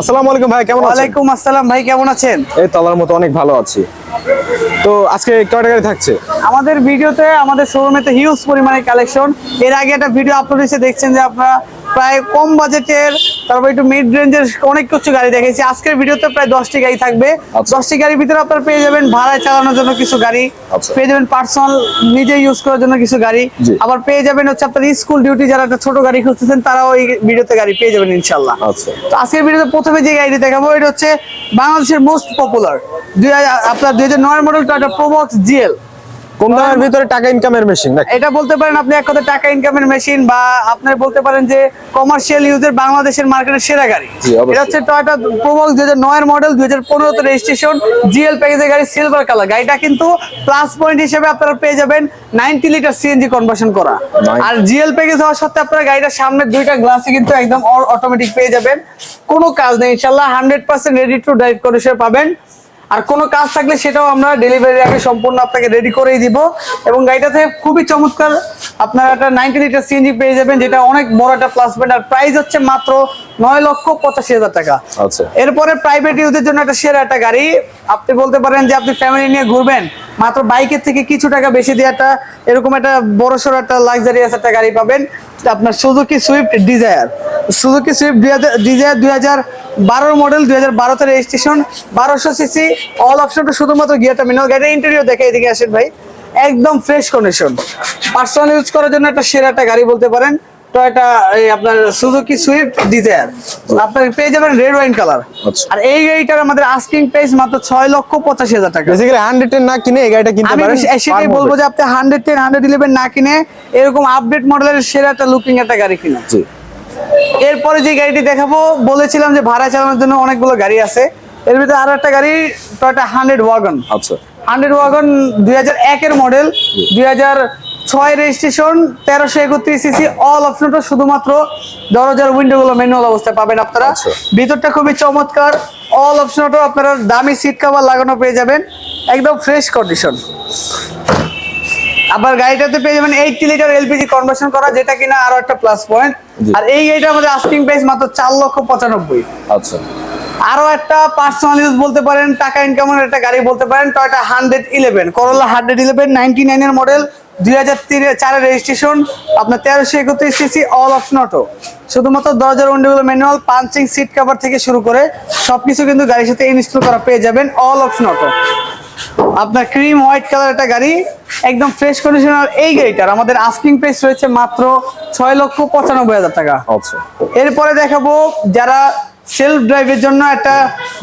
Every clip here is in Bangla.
আসসালামু আলাইকুম ভাই কেমন আছেন? ওয়ালাইকুম আসসালাম ভাই কেমন আছেন? এই তলার মতো অনেক ভালো আছি। তো আজকে কয়টা গাড়ি থাকছে? আমাদের ভিডিওতে আমাদের শোরুমে তো হিউজ পরিমাণে কালেকশন এর আগে একটা ভিডিও আপলোড হয়েছে দেখছেন যে আপনারা প্রায় কম বাজেটের তারপর একটু মিড রেঞ্জের অনেক কিছু গাড়ি দেখেছি। আজকের ভিডিওতে প্রায় দশটি গাড়ি থাকবে। আচ্ছা। দশটি গাড়ির ভিতরে আপনারা পেয়ে যাবেন ভাড়ায় চালানোর জন্য কিছু গাড়ি। আচ্ছা। পেয়ে যাবেন পার্সোনাল নিজে ইউজ করার জন্য কিছু গাড়ি। আবার পেয়ে যাবেন হচ্ছে আপনার স্কুল ডিউটি যারা একটা ছোট গাড়ি খুঁজতেছেন তারাও এই ভিডিওতে গাড়ি পেয়ে যাবেন ইনশাল্লাহ আচ্ছা। তো আজকের ভিডিওতে প্রথমে যে গাড়িটি দেখাবো এটা হচ্ছে বাংলাদেশের মোস্ট পপুলার দুই হাজার আপনার দুই হাজার নয় মডেল টয়টা প্রোবক্স জিএল কম দামের ভিতরে টাকা ইনকামের মেশিন এটা বলতে পারেন আপনি এক কথা টাকা ইনকামের মেশিন বা আপনি বলতে পারেন যে কমার্শিয়াল ইউজের বাংলাদেশের মার্কেটের সেরা গাড়ি। এটা হচ্ছে টয়টা প্রোবক্স দুই হাজার নয়ের মডেল দুই হাজার পনেরোতে রেজিস্ট্রেশন জিএল প্যাকেজের গাড়ি সিলভার কালার গাড়িটা কিন্তু প্লাস পয়েন্ট হিসেবে আপনারা পেয়ে যাবেন নাইনটি লিটার সিএনজি কনভার্সন করা। আর জিএল প্যাকেজ হওয়ার সত্ত্বে আপনারা গাড়িটার সামনের দুইটা গ্লাসে কিন্তু একদম অটোমেটিক পেয়ে যাবেন। কোনো কাজ নেই ইনশাল্লাহ hundred percent ready to drive condition পাবেন। আর কোনো কাজ থাকলে সেটাও আমরা ডেলিভারি আগে সম্পূর্ণ আপনাকে রেডি করেই দিব। এবং গাড়িটাতে খুবই চমৎকার আপনারা একটা নাইনটি লিটার সিএনজি পেয়ে যাবেন যেটা অনেক বড় একটা প্লাস পয়েন্ট আর প্রাইস হচ্ছে মাত্র নয় লক্ষ পঁচাশি হাজার টাকা। আচ্ছা। এরপরে প্রাইভেট ইউজের জন্য একটা সেরা একটা গাড়ি। আপনি বলতে পারেন যে আপনি ফ্যামিলি নিয়ে ঘুরবেন মাত্র বাইকের থেকে কিছু টাকা বেশি দিয়ে একটা এরকম একটা বড় সড়ো একটা লাক্সারিয়াস একটা গাড়ি পাবেন। আপনার Suzuki Swift Dzire Suzuki Swift Dzire দুই হাজার বারোর মডেল দুই হাজার বারো বারোতে রেজিস্ট্রেশন বারোশো সিসি অল অপশনটা শুধুমাত্র গিয়ারটা মিনাল গাড়ির ইন্টেরিয়র দেখে এদিকে আসেন ভাই। একদম ফ্রেশ কন্ডিশন পার্সোনাল ইউজ করার জন্য একটা সেরা একটা গাড়ি বলতে পারেন এই আপনার সুজুকি সুইফট ডিজায়ার আপনার পেয়ে যাবেন রেড ওয়াইন কালার। আর এই গাড়িটার আমাদের আস্কিং প্রাইস মাত্র ছয় লক্ষ পঁচাশি হাজার টাকা। বেসিক্যালি হান্ড্রেড না কিনে এই গাড়িটা কিনতে পারেন সেটাই বলব যে আপনি হান্ড্রেড টেন হান্ড্রেড ইলেভেন না কিনে এরকম আপডেট মডেলের সেরা একটা লুকিং একটা গাড়ি কিনা এরপরে যে গাড়িটি দেখাবো বলেছিলাম যে ভাড়া চালানোর জন্য অনেকগুলো গাড়ি আছে। এর ভিতরে আরও একটা গাড়ি টয়টা হান্ড্রেড ওয়াগন। আচ্ছা। হান্ড্রেড ওয়াগন দুই হাজার একের মডেল দুই হাজার ছয় রেজিস্ট্রেশন তেরোশো একত্রিশ সিসি অল অপশনটা শুধুমাত্র দরজার উইন্ডো গুলো ম্যানুয়াল অবস্থায় পাবেন আপনারা। আচ্ছা। ভিতরটা খুবই চমৎকার অল অপশনটাও আপনারা দামি সিট কভার লাগানো পেয়ে যাবেন একদম ফ্রেশ কন্ডিশন আবার গাড়িটাতে পেয়ে যাবেন এইটটি লিটার এলপিজি কনভার্সন করা যেটা কিনা আরও একটা প্লাস পয়েন্ট আর এই গাড়িটা আমাদের আস্কিং প্রাইস মাত্র চার লক্ষ পঁচানব্বই। আচ্ছা। আরও একটা পার্সোনাল ইউজ বলতে পারেন টাকা ইনকামের একটা গাড়ি বলতে পারেন Toyota hundred eleven Corolla hundred eleven ninety নাইনের মডেল দুই হাজার চারের রেজিস্ট্রেশন আপনার তেরোশো একত্রিশ সিসি অল অপশন অটো শুধুমাত্র দরজার উইন্ডোগুলো ম্যানুয়াল পাঞ্চিং সিট কভার থেকে শুরু করে সবকিছু কিন্তু গাড়ির সাথে ইনস্টল করা পেয়ে যাবেন অল অপশন অটো আপনার ক্রিম হোয়াইট কালার একটা গাড়ি একদম ফ্রেশ কন্ডিশনার এই গাড়িটার। আমাদের আস্কিং প্রাইস রয়েছে মাত্র ছয় লক্ষ পঁচানব্বই হাজার টাকা। আচ্ছা। এরপরে দেখাবো যারা সেলফ ড্রাইভের জন্য একটা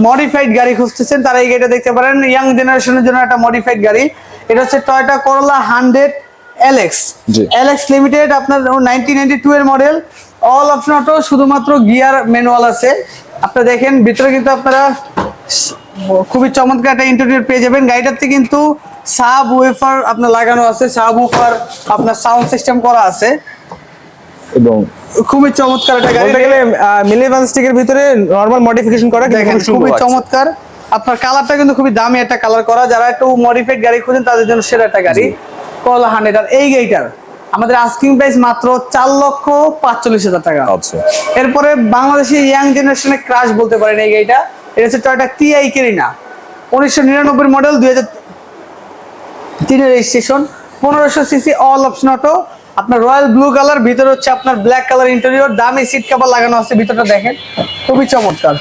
মডিফাইড গাড়ি খুঁজতেছেন তারা এই গাড়িটা দেখতে পারেন। ইয়াং জেনারেশনের জন্য একটা মডিফাইড গাড়ি। এটা হচ্ছে Toyota Corolla hundred G. LX limited আপনার নাইনটিন নাইনটি টু এর মডেল অল অপশন অটো শুধুমাত্র গিয়ার ম্যানুয়াল আছে। আপনারা দেখেন ভিতরে কিন্তু আপনারা খুবই চমৎকার একটা ইন্টারভিউ পেয়ে যাবেন। গাড়িটাতে কিন্তু সাব ওয়েফার আপনার লাগানো আছে সাব ওয়েফার আপনার সাউন্ড সিস্টেম করা আছে। এবং খুবই চমৎকার একটা গাড়ি। গেলে মিলিভান স্টিকের ভিতরে নরমাল মডিফিকেশন করা কিন্তু দেখেন খুবই চমৎকার। আপনার কালারটা কিন্তু খুবই দামি একটা কালার করা। যারা একটু মডিফাইড গাড়ি খুঁজেন তাদের জন্য সেরা একটা গাড়ি। কল হান্ড্রেড আর এই গাড়িটার। আমাদের আস্কিং প্রাইস মাত্র চার লক্ষ পাঁচচল্লিশ হাজার টাকা। আচ্ছা। এরপরে বাংলাদেশের ইয়াং জেনারেশনের ক্রাশ বলতে পারেন এই গাড়িটা। এটা হচ্ছে টয়টা টিআই কেরিনা উনিশশো নিরানব্বই মডেল দুই হাজার তিনের রেজিস্ট্রেশন পনেরোশো সিসি অল অপশন অটো আপনার রয়্যাল ব্লু কালার ভিতরে হচ্ছে আপনার ব্ল্যাক কালার ইন্টেরিয়র দামি সিট কাভার লাগানো আছে ভিতরটা দেখেন। খুবই চমৎকার।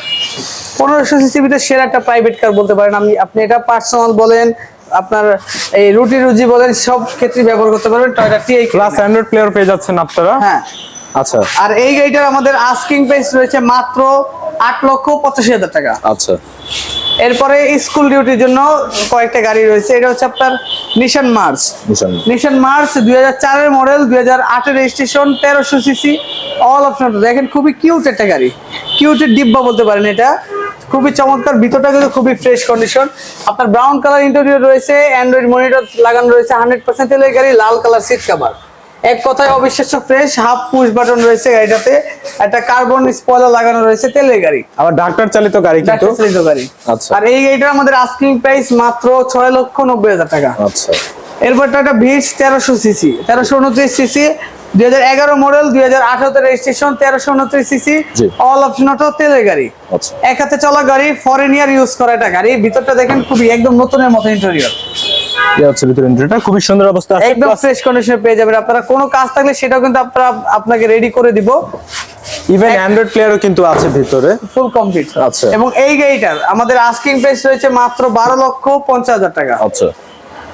পনেরোশো সিসি ভিতরে সেরা একটা প্রাইভেট কার বলতে পারেন আমি আপনি এটা পার্সোনাল বলেন আপনার এই রুটি রুজি বলেন সব ক্ষেত্রে ব্যবহার করতে পারবেন। Toyota TI plus android player পেয়ে যাচ্ছেন আপনারা? হ্যাঁ। আচ্ছা। আর এই গাড়িটার আমাদের আস্কিং প্রাইস রয়েছে মাত্র আট লক্ষ পঁচাশি হাজার টাকা। আচ্ছা। এরপরে স্কুল ডিউটির জন্য কয়েকটা গাড়ি রয়েছে। এটা হচ্ছে আপনার নিশান মার্চ নিশান মার্চ দুই হাজার চারের মডেল দুই হাজার আটের রেজিস্ট্রেশন তেরোশো সিসি অল অপশন দেখেন খুবই কিউট একটা গাড়ি। কিউটের ডিব্বা বলতে পারেন এটা। খুবই চমৎকার ভিতরটা কিন্তু খুবই ফ্রেশ কন্ডিশন আপনার ব্রাউন কালার ইন্টেরিয়র রয়েছে অ্যান্ড্রয়েড মনিটর লাগানো রয়েছে হান্ড্রেড পার্সেন্ট তেলের গাড়ি লাল কালার সিট কাভার এক কথায় অবিশ্বাস্য ফ্রেশ হাফ পুশ বাটন রয়েছে গাড়িটাতে একটা কার্বন স্পয়লার লাগানো রয়েছে তেলের গাড়ি। আবার ডাক্তার চালিত গাড়ি কিন্তু। চালিত গাড়ি। আচ্ছা। আর এই গাড়িটার আমাদের আস্কিং প্রাইস মাত্র ছয় লক্ষ নব্বই হাজার টাকা। আচ্ছা। এরপর একটা ভিটস তেরোশো সিসি তেরোশো উনত্রিশ সিসি দুই হাজার এগারো মডেল দুই হাজার আঠারোতে রেজিস্ট্রেশন তেরোশো উনত্রিশ CC G. All option auto তেলের গাড়ি। আচ্ছা। এক হাতে চলা গাড়ি ফরেন ইয়ার ইউজ করা একটা গাড়ি। ভিতরটা দেখেন খুবই একদম নতুনের মতো ইন্টেরিয়র হচ্ছে ভিতরে খুবই সুন্দর অবস্থা আছে। একদম ফ্রেশ কন্ডিশনে পেয়ে যাবেন আপনারা। কোনো কাজ থাকলে সেটাও কিন্তু আপনারা আপনাকে রেডি করে দিব। ইভেন অ্যান্ড্রয়েড প্লেয়ারও কিন্তু আছে ভিতরে। ফুল কমপ্লিট আচ্ছা। এবং এই গাড়িটার আমাদের আস্কিং প্রাইস রয়েছে মাত্র বারো লক্ষ পঞ্চাশ হাজার টাকা। আচ্ছা।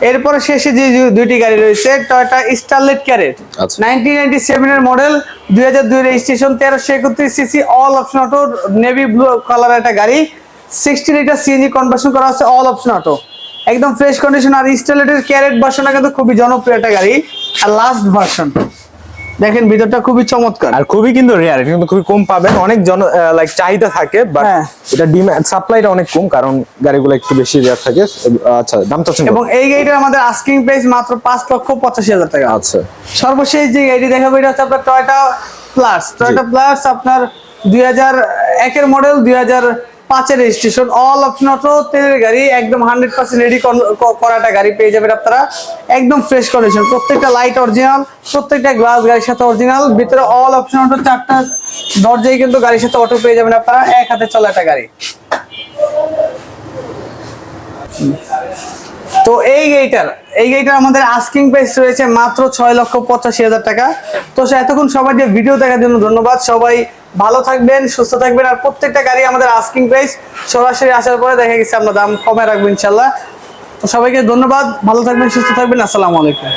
এরপরে শেষে যে দুইটি গাড়ি রয়েছে Toyota Starlet carat. Nineteen ninety সেভেনের মডেল দুই হাজার দুই রেজিস্ট্রেশন তেরোশো একত্রিশ CC all option auto navy blue colour একটা গাড়ি। সিক্সটি লিটার সিএনজি কনভার্সন করা আছে অল অপশন অটো একদম ফ্রেশ কন্ডিশন আর স্টারলেটের ক্যারেট ভার্সনটা কিন্তু খুবই জনপ্রিয় একটা গাড়ি আর লাস্ট ভার্সন দেখেন ভিতরটা খুবই চমৎকার। আর খুবই কিন্তু রেয়ার এটা কিন্তু খুবই কম পাবেন। অনেক জন লাইক চাহিদা থাকে বাট হ্যাঁ। এটা ডিমান্ড সাপ্লাইটা অনেক কম কারণ গাড়িগুলো একটু বেশি রেয়ার থাকে। আচ্ছা দাম তো? এবং এই গাড়িটার আমাদের আস্কিং প্রাইস মাত্র পাঁচ লক্ষ পঁচাশি হাজার টাকা। আচ্ছা। সর্বশেষ যে গাড়ি দেখাবো এটা হচ্ছে আপনার টয়টা প্লাস টয়টা প্লাস আপনার দুই হাজার একের মডেল দুই হাজার পাঁচের রেজিস্ট্রেশন অল অপশন অটো, তেলের গাড়ি, একদম হান্ড্রেড পার্সেন্ট রেডি করাটা গাড়ি পেয়ে যাবেন আপনারা। একদম ফ্রেশ কন্ডিশন প্রত্যেকটা লাইট অরিজিনাল প্রত্যেকটা গ্লাস গাড়ির সাথে অরিজিনাল ভিতরে অল অপশন অটো, চারটা দরজাই কিন্তু গাড়ির সাথে অটো পেয়ে যাবেন আপনারা, এক হাতে চলা একটা গাড়ি। তো এই গাড়িটার এই গাড়িটার আমাদের আস্কিং প্রাইস রয়েছে মাত্র ছয় লক্ষ পঁচাশি হাজার টাকা। তো এতক্ষণ সবাই যে ভিডিও দেখার জন্য ধন্যবাদ। সবাই ভালো থাকবেন, সুস্থ থাকবেন, আর প্রত্যেকটা গাড়ি আমাদের আস্কিং প্রাইস সরাসরি আসার পরে দেখা গেছে আমরা দাম কমে রাখব ইনশাল্লাহ তো সবাইকে ধন্যবাদ, ভালো থাকবেন, সুস্থ থাকবেন, আসসালামু আলাইকুম।